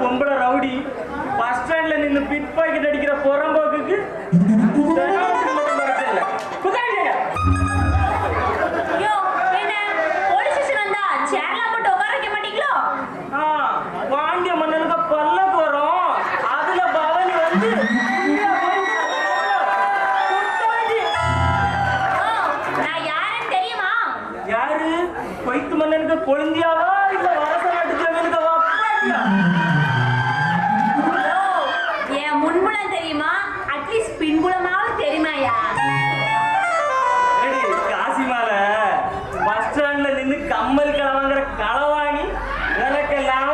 பொம்பளை rowdy. Bus ஸ்டாண்ட்ல நின்னு பிட் பாக்கெட் அடிக்கிற புறம்போக்கு கொழுந்தியாவா இல்ல வரச நாட்டு ஜமீனுக்கு என் முன்புலம் தெரியுமா? அட்லீஸ்ட் பின்புலமாவது தெரியுமாயா ஏடி, காசிமால பஸ் ஸ்டாண்ட்ல நின்று கம்மல் கடை வாங்குற களவாணி எனக்கெல்லாம்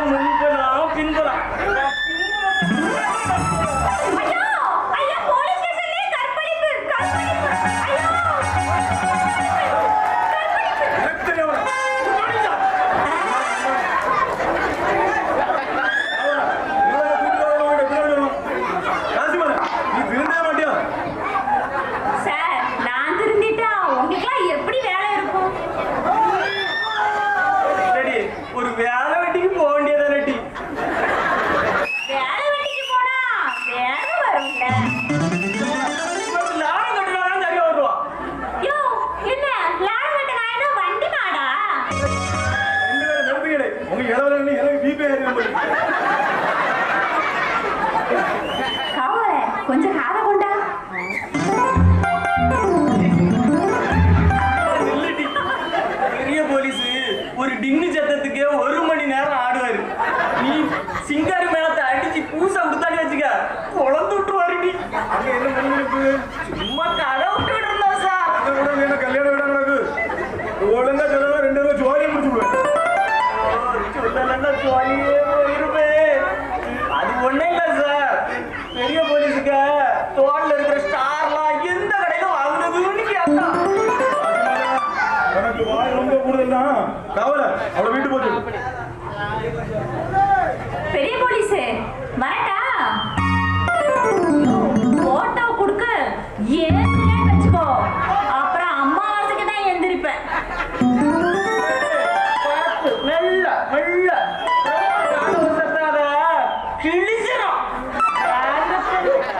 ஒரு வேலை வெட்டிக்கு போக வேண்டியதானடி வேலை வெட்டிக்கு போனா வேலை வரும்ல. லாடம் கட்டுனாலும் சரியா வருவா யோ என்ன? லாடம் வெட்ட நான் என்ன? வண்டி மாடா? கவலை கொஞ்சம் காத கொண்டா. டிங்கு சத்தத்துக்கே ஒரு மணி நேரம் ஆடுவாரு. நீ சிங்காரி மேளத்தை அடிச்சு பூச விடுத்தாடி வச்சுக்க குழந்து விட்டுருவாருடி சும்மா கடை விட்டு விட்டுருந்தா சார்? ஒழுங்கா சொல்லுங்க ரெண்டு பேரும் ஜோலியை முடிச்சு விடுவேன் சொல்லலன்னா ஜாலியே போயிருப்பேன் அது ஒண்ணும் இல்ல சார். பெரிய போலீஸுக்கு தோல்ல இருக்கிற ஸ்டார்லாம் எந்த கடையில வாங்குனதுன்னு கேட்டா. உனக்கு வாய் ரொம்ப கூடுதல் தான். கவலை 몰라 나도 웃었다가 빌리지로 아, 안 웃었다